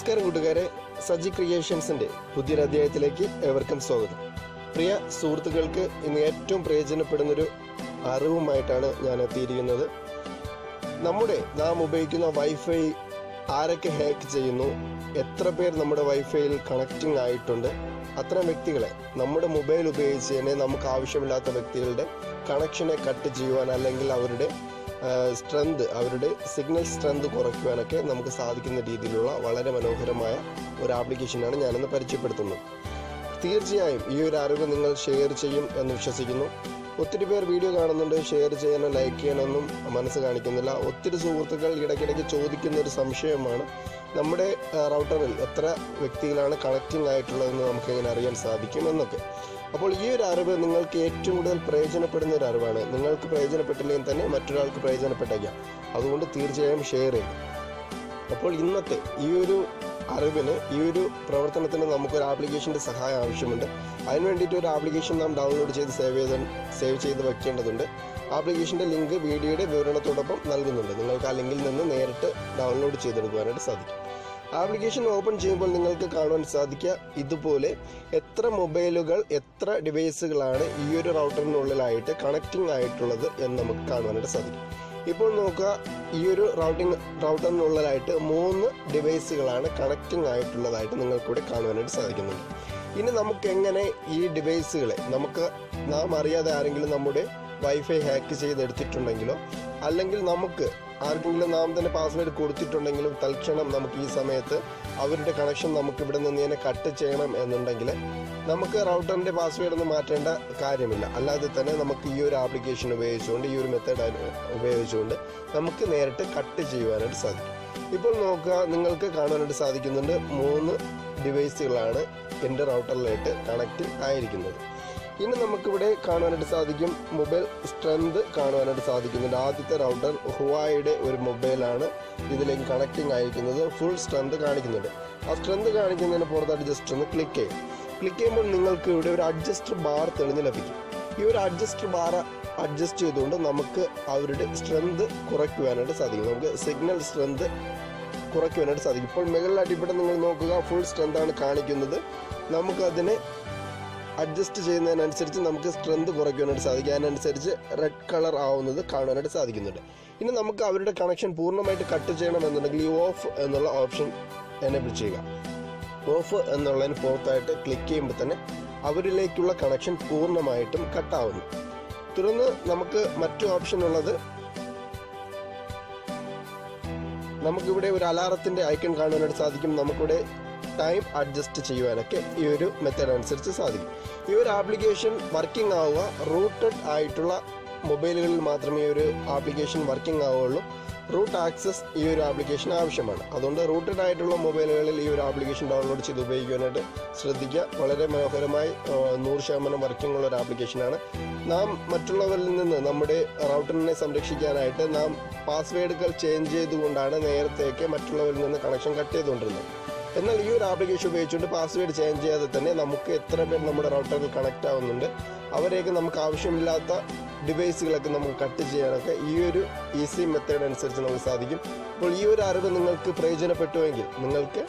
നമസ്കാരം കൂട്ടുകാരെ. സജി ക്രിയേഷൻസിന്റെ പുതിയൊരധ്യായത്തിലേക്ക് ഏവർക്കും സ്വാഗതം. പ്രിയ സുഹൃത്തുക്കൾക്ക് ഇന്ന് ഏറ്റവും പ്രയോജനപ്പെടുന്നൊരു അറിവുമായിട്ടാണ് ഞാൻ എത്തിയിരിക്കുന്നത് നമ്മുടെ നാം ഉപയോഗിക്കുന്ന വൈഫൈ ആരൊക്കെ ഹാക്ക് ചെയ്യുന്നു എത്ര പേർ നമ്മുടെ വൈഫൈയിൽ കണക്റ്റിംഗ് ആയിട്ടുണ്ട് അത്തരം വ്യക്തികളെ നമ്മുടെ മൊബൈൽ ഉപയോഗിച്ച് തന്നെ നമുക്ക് ആവശ്യമില്ലാത്ത വ്യക്തികളുടെ കണക്ഷനെ കട്ട് ചെയ്യുവാൻ അല്ലെങ്കിൽ അവരുടെ സ്ട്രെങ്ത് അവരുടെ സിഗ്നൽ സ്ട്രെങ്ത് കുറയ്ക്കുവാനൊക്കെ നമുക്ക് സാധിക്കുന്ന രീതിയിലുള്ള വളരെ മനോഹരമായ ഒരു ആപ്ലിക്കേഷനാണ് ഞാനിന്ന് പരിചയപ്പെടുത്തുന്നത്. തീർച്ചയായും ഈ ഒരു അറിവ് നിങ്ങൾ ഷെയർ ചെയ്യും എന്ന് വിശ്വസിക്കുന്നു. ഒത്തിരി പേർ വീഡിയോ കാണുന്നുണ്ട്. ഷെയർ ചെയ്യാനോ ലൈക്ക് ചെയ്യാനൊന്നും മനസ്സ് കാണിക്കുന്നില്ല. ഒത്തിരി സുഹൃത്തുക്കൾ ഇടയ്ക്കിടയ്ക്ക് ചോദിക്കുന്ന ഒരു സംശയമാണ്. നമ്മുടെ റൗട്ടറിൽ എത്ര വ്യക്തികളാണ് കണക്റ്റിംഗ് ആയിട്ടുള്ളതെന്ന് നമുക്ക് എങ്ങനെ അറിയാൻ സാധിക്കും എന്നൊക്കെ. അപ്പോൾ ഈ ഒരു അറിവ് നിങ്ങൾക്ക് ഏറ്റവും കൂടുതൽ പ്രയോജനപ്പെടുന്ന ഒരു അറിവാണ്. നിങ്ങൾക്ക് പ്രയോജനപ്പെട്ടില്ലെങ്കിൽ തന്നെ മറ്റൊരാൾക്ക് പ്രയോജനപ്പെട്ടേക്കാം. അതുകൊണ്ട് തീർച്ചയായും ഷെയർ ചെയ്യും അപ്പോൾ ഇന്നത്തെ ഈ ഒരു അറിവിന് ഈ ഒരു പ്രവർത്തനത്തിന് നമുക്കൊരു ആപ്ലിക്കേഷന്റെ സഹായം ആവശ്യമുണ്ട്. അതിന് വേണ്ടിയിട്ട് ഒരു ആപ്ലിക്കേഷൻ നാം ഡൗൺലോഡ് ചെയ്ത് സേവ് ചെയ്ത് സേവ് ചെയ്ത് വയ്ക്കേണ്ടതുണ്ട് ആപ്ലിക്കേഷന്റെ ലിങ്ക് വീഡിയോയുടെ വിവരണത്തോടൊപ്പം നൽകുന്നുണ്ട്. നിങ്ങൾക്ക് ആ ലിങ്കിൽ നിന്ന് നേരിട്ട് ഡൗൺലോഡ് ചെയ്തെടുക്കുവാനായിട്ട് സാധിക്കും. ആപ്ലിക്കേഷൻ ഓപ്പൺ ചെയ്യുമ്പോൾ നിങ്ങൾക്ക് കാണുവാൻ സാധിക്കുക ഇതുപോലെ എത്ര മൊബൈലുകൾ എത്ര ഡിവൈസുകളാണ് ഈ ഒരു റൗട്ടറിനുള്ളിലായിട്ട് കണക്റ്റിംഗ് ആയിട്ടുള്ളത് എന്ന് നമുക്ക് കാണുവാനായിട്ട് സാധിക്കും. ഇപ്പോൾ നോക്കുക ഈ ഒരു റൗട്ടിംഗ് റൗട്ടറിനുള്ളിലായിട്ട് മൂന്ന് ഡിവൈസുകളാണ് കണക്റ്റിംഗ് ആയിട്ടുള്ളതായിട്ട് നിങ്ങൾക്കിവിടെ കാണുവാനായിട്ട് സാധിക്കുന്നുണ്ട്. ഇനി നമുക്ക് എങ്ങനെ ഈ ഡിവൈസുകളെ നമുക്ക് നാം അറിയാതെ ആരെങ്കിലും നമ്മുടെ വൈഫൈ ഹാക്ക് ചെയ്തെടുത്തിട്ടുണ്ടെങ്കിലോ അല്ലെങ്കിൽ നമുക്ക് ആർക്കെങ്കിലും നാം തന്നെ പാസ്വേഡ് കൊടുത്തിട്ടുണ്ടെങ്കിലും തൽക്ഷണം നമുക്ക് ഈ സമയത്ത് അവരുടെ കണക്ഷൻ നമുക്ക് ഇവിടെ നിന്ന് തന്നെ കട്ട് ചെയ്യണം എന്നുണ്ടെങ്കിൽ നമുക്ക് റൗട്ടറിന്റെ പാസ്വേഡ് ഒന്നും മാറ്റേണ്ട കാര്യമില്ല. അല്ലാതെ തന്നെ നമുക്ക് ഈ ഒരു ആപ്ലിക്കേഷൻ ഉപയോഗിച്ചുകൊണ്ട് ഈ ഒരു മെത്തേഡ് ഉപയോഗിച്ചുകൊണ്ട് നമുക്ക് നേരിട്ട് കട്ട് ചെയ്യുവാനായിട്ട് സാധിക്കും. ഇപ്പോൾ നോക്കുക നിങ്ങൾക്ക് കാണാനായിട്ട് സാധിക്കുന്നുണ്ട് മൂന്ന് ഡിവൈസുകളാണ് എന്റെ റൗട്ടറിലായിട്ട് കണക്റ്റ് ആയിരിക്കുന്നത്. ഇനി നമുക്കിവിടെ കാണുവാനായിട്ട് സാധിക്കും മൊബൈൽ സ്ട്രെങ്ത് കാണുവാനായിട്ട് സാധിക്കുന്നുണ്ട്. ആദ്യത്തെ റൗട്ടർ ഹുവായുടെ ഒരു മൊബൈലാണ് ഇതിലേക്ക് കണക്റ്റിംഗ് ആയിരിക്കുന്നത്. ഫുൾ സ്ട്രെങ്ത് കാണിക്കുന്നുണ്ട്. ആ സ്ട്രെങ്ത് കാണിക്കുന്നതിന് പുറത്തായിട്ട് ജസ്റ്റ് ഒന്ന് ക്ലിക്ക് ചെയ്യും. ക്ലിക്ക് ചെയ്യുമ്പോൾ നിങ്ങൾക്ക് ഇവിടെ ഒരു അഡ്ജസ്റ്റർ ബാർ തെളിഞ്ഞ് ലഭിക്കും. ഈ ഒരു അഡ്ജസ്റ്റർ ബാർ അഡ്ജസ്റ്റ് ചെയ്തുകൊണ്ട് നമുക്ക് അവരുടെ സ്ട്രെങ്ത് കുറയ്ക്കുവാനായിട്ട് സാധിക്കും. നമുക്ക് സിഗ്നൽ സ്ട്രെങ്ത് കുറയ്ക്കുവാനായിട്ട് സാധിക്കും. ഇപ്പോൾ മുകളിൽ അടിപ്പിടം നിങ്ങൾ നോക്കുക ഫുൾ സ്ട്രെങ്ത് ആണ് കാണിക്കുന്നത്. നമുക്കതിനെ അഡ്ജസ്റ്റ് ചെയ്യുന്നതിനനുസരിച്ച് നമുക്ക് സ്ട്രെങ്ത് കുറയ്ക്കുവാനായിട്ട് സാധിക്കും. അതിനനുസരിച്ച് റെഡ് കളർ ആവുന്നത് കാണുവാനായിട്ട് സാധിക്കുന്നുണ്ട്. ഇനി നമുക്ക് അവരുടെ കണക്ഷൻ പൂർണമായിട്ട് കട്ട് ചെയ്യണമെന്നുണ്ടെങ്കിൽ ഈ ഓഫ് എന്നുള്ള ഓപ്ഷൻ എനേബിൾ ചെയ്യുക. ഓഫ് എന്നുള്ളതിന് പുറത്തായിട്ട് ക്ലിക്ക് ചെയ്യുമ്പോൾ തന്നെ അവരിലേക്കുള്ള കണക്ഷൻ പൂർണമായിട്ടും കട്ടാവുന്നു തുടർന്ന് നമുക്ക് മറ്റു ഓപ്ഷൻ ഉള്ളത് നമുക്കിവിടെ ഒരു അലാറത്തിന്റെ ഐക്കൺ കാണുവാനായിട്ട് സാധിക്കും. നമുക്കിവിടെ ടൈം അഡ്ജസ്റ്റ് ചെയ്യുവാനൊക്കെ ഈ ഒരു മെത്തേഡ് അനുസരിച്ച് സാധിക്കും. ഈ ഒരു ആപ്ലിക്കേഷൻ വർക്കിംഗ് ആവുക റൂട്ടഡ് ആയിട്ടുള്ള മൊബൈലുകളിൽ മാത്രമേ ഒരു ആപ്ലിക്കേഷൻ വർക്കിംഗ് ആവുകയുള്ളൂ. റൂട്ട് ആക്സസ് ഈ ഒരു ആപ്ലിക്കേഷൻ ആവശ്യമാണ്. അതുകൊണ്ട് റൂട്ടഡ് ആയിട്ടുള്ള മൊബൈലുകളിൽ ഈ ഒരു ആപ്ലിക്കേഷൻ ഡൗൺലോഡ് ചെയ്ത് ഉപയോഗിക്കാനായിട്ട് ശ്രദ്ധിക്കുക. വളരെ മനോഹരമായി നൂറ് ശതമാനം വർക്കിംഗ് ഒരു ആപ്ലിക്കേഷനാണ്. നാം മറ്റുള്ളവരിൽ നിന്ന് നമ്മുടെ റൗട്ടറിനെ സംരക്ഷിക്കാനായിട്ട് നാം പാസ്വേഡുകൾ ചേഞ്ച് ചെയ്തുകൊണ്ടാണ് നേരത്തേക്ക് മറ്റുള്ളവരിൽ നിന്ന് കണക്ഷൻ കട്ട് ചെയ്തുകൊണ്ടിരുന്നത്. എന്നാൽ ഈ ഒരു ആപ്ലിക്കേഷൻ ഉപയോഗിച്ചുകൊണ്ട് പാസ്വേഡ് ചേഞ്ച് ചെയ്യാതെ തന്നെ നമുക്ക് എത്ര പേർ നമ്മുടെ റൗട്ടറിൽ കണക്ട് ആവുന്നുണ്ട്. അവരെയൊക്കെ നമുക്ക് ആവശ്യമില്ലാത്ത ഡിവൈസുകളൊക്കെ നമുക്ക് കട്ട് ചെയ്യാനൊക്കെ ഈ ഒരു ഈസി മെത്തേഡ് അനുസരിച്ച് നമുക്ക് സാധിക്കും. അപ്പോൾ ഈ ഒരു അറിവ് നിങ്ങൾക്ക് പ്രയോജനപ്പെട്ടുവെങ്കിൽ നിങ്ങൾക്ക്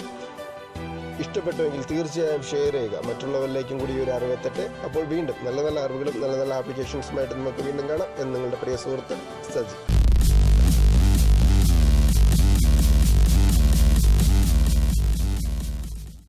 ഇഷ്ടപ്പെട്ടുവെങ്കിൽ തീർച്ചയായും ഷെയർ ചെയ്യുക. മറ്റുള്ളവരിലേക്കും കൂടി ഈ ഒരു അറിവ് എത്തട്ടെ. അപ്പോൾ വീണ്ടും നല്ല നല്ല അറിവുകളും നല്ല നല്ല ആപ്ലിക്കേഷൻസുമായിട്ട് നമുക്ക് വീണ്ടും കാണാം. എന്ന് നിങ്ങളുടെ പ്രിയ സുഹൃത്ത് സജി.